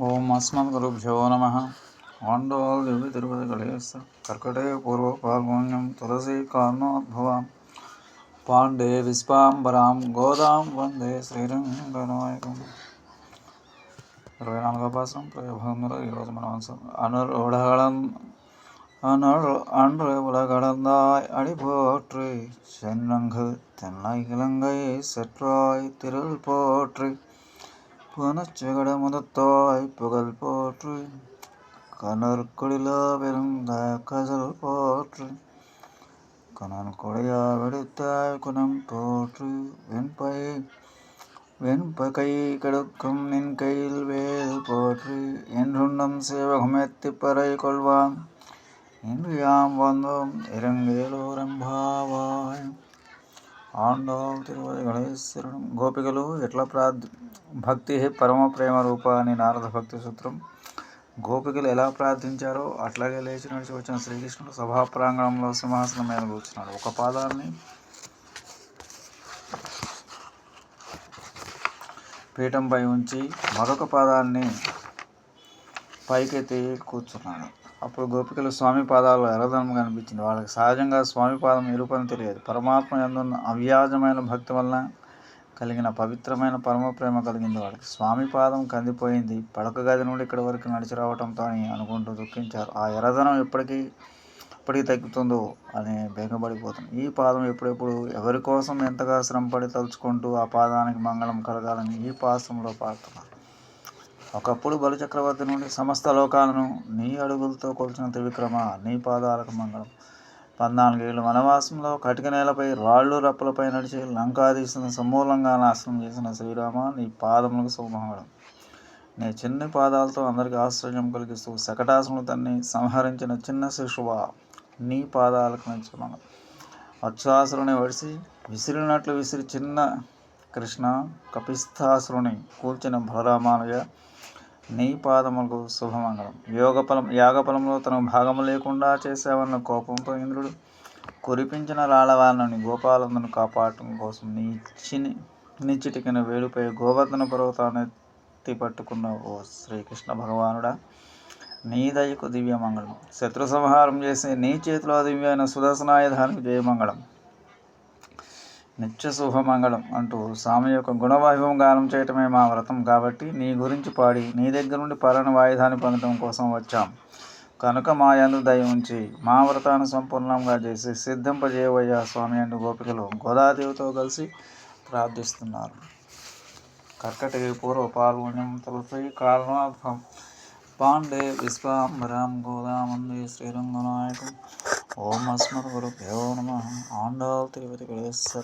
ఓం అస్మద్గురుభ్యో నమ ఆండోల్ దివ్య తిరుపతి గణేశ కర్కటే పూర్వ పాల్గొన్యం తులసి కారణోద్భవాం పాండే విశ్వాంబరాం గోదాం వందే శ్రీరంగనాయకం ఇరవై నాలుగో పాసం ప్రయోగంలో ఈరోజు మనం అనుర్ ఉడగడం அனல் அன்று உலகடந்தாய் அடி போற்றி சென்னங்கு தென்னை இலங்கை செற்றாய் திரள் போற்றி பனச்சகட மதத்தாய் புகழ் போற்று கனற்கொடிலா விருந்த கசல் போற்று கனல் கொடையா வெடித்தாய் குணம் போற்று வெண்பை வெண்ப கை கெடுக்கும் நின் கையில் வேல் போற்று என்றுண்டம் சிவகுமெத்தி பறை கொள்வாம் இன்று யாம் வந்தோம் இறங்கேலோரம்பாவாய் ఆండాల్ తిరుపతి గణేశ్వరుడు. గోపికలు ఎట్లా ప్రార్థ భక్తి పరమ ప్రేమ రూప అని నారద భక్తి సూత్రం. గోపికలు ఎలా ప్రార్థించారో అట్లాగే లేచి నడిచి వచ్చిన శ్రీకృష్ణుడు సభా ప్రాంగణంలో సింహాసనం మీద కూర్చున్నాడు. ఒక పాదాన్ని పీఠంపై ఉంచి మరొక పాదాన్ని పైకెత్తి కూర్చున్నాడు. అప్పుడు గోపికలు స్వామి పాదాలు ఎర్రదనం కనిపించింది వాళ్ళకి సహజంగా స్వామి పాదం ఎరుపని తెలియదు. పరమాత్మ ఎందున్న అవ్యాజమైన భక్తి వలన కలిగిన పవిత్రమైన పరమ ప్రేమ కలిగింది వాళ్ళకి. స్వామి పాదం కందిపోయింది. పడక గది నుండి ఇక్కడి వరకు నడిచి రావటంతో అని అనుకుంటూ దుఃఖించారు. ఆ ఎర్రదనం ఎప్పటికీ ఎప్పటికీ తగ్గుతుందో అని బేగబడిపోతుంది ఈ పాదం ఎప్పుడెప్పుడు ఎవరి కోసం ఎంతగా శ్రమపడి తలుచుకుంటూ ఆ పాదానికి మంగళం కలగాలని ఈ పాసంలో పాడుతున్నారు ఒకప్పుడు బలిచక్రవర్తి నుండి సమస్త లోకాలను నీ అడుగులతో కొలిచిన త్రివిక్రమ నీ పాదాలకు మంగళం. పద్నాలుగేళ్ళు వనవాసంలో కటిక నేలపై రాళ్ళు రప్పలపై నడిచి లంకాదీసిన సమూలంగా నాశనం చేసిన శ్రీరామ నీ పాదములకు శుభమంగళం నీ చిన్న పాదాలతో అందరికీ ఆశ్చర్యం కలిగిస్తూ శకటాసును తన్ని సంహరించిన చిన్న శిశువ నీ పాదాలకు మంగళం. అక్షాసురుని వడిసి విసిరినట్లు విసిరి చిన్న కృష్ణ కపిస్థాసురుని కూల్చిన బలరామానుగా నీ పాదములకు శుభమంగళం. యోగఫలం యాగఫలంలో తన భాగము లేకుండా చేసేవన్న కోపంతో ఇంద్రుడు కురిపించిన రాళ్ళవారిని గోపాలందను కాపాడటం కోసం నీ చిని నిచ్చిటికిన వేలుపై గోవర్ధన పర్వతాన్ని ఎత్తి పట్టుకున్న ఓ శ్రీకృష్ణ భగవానుడా. నీ దయకు దివ్యమంగళం. శత్రు సంహారం చేసి నీ చేతిలో దివ్యమైన సుదర్శనాయుధానికి జయమంగళం. నిత్య శుభమంగళం అంటూ స్వామి యొక్క గుణవైభవం గానం చేయటమే మా వ్రతం కాబట్టి నీ గురించి పాడి నీ దగ్గర నుండి పరణ వాయుధాన్ని పొందడం కోసం వచ్చాం. కనుక మా యందు దయ ఉంచి మా వ్రతాన్ని సంపూర్ణంగా చేసి సిద్ధింపజేయవయ్యా స్వామి అంటూ గోపికలు గోదాదేవితో కలిసి ప్రార్థిస్తున్నారు. కర్కటి పూర్వ పాల్గొన్యం తులసి కారణార్థం పాండే విశ్వాంబరాం గోదామంది శ్రీరంగనాయకం. ఓం అస్మత్ గురుభ్యో నమ. ఆండాల్ తిరుపతి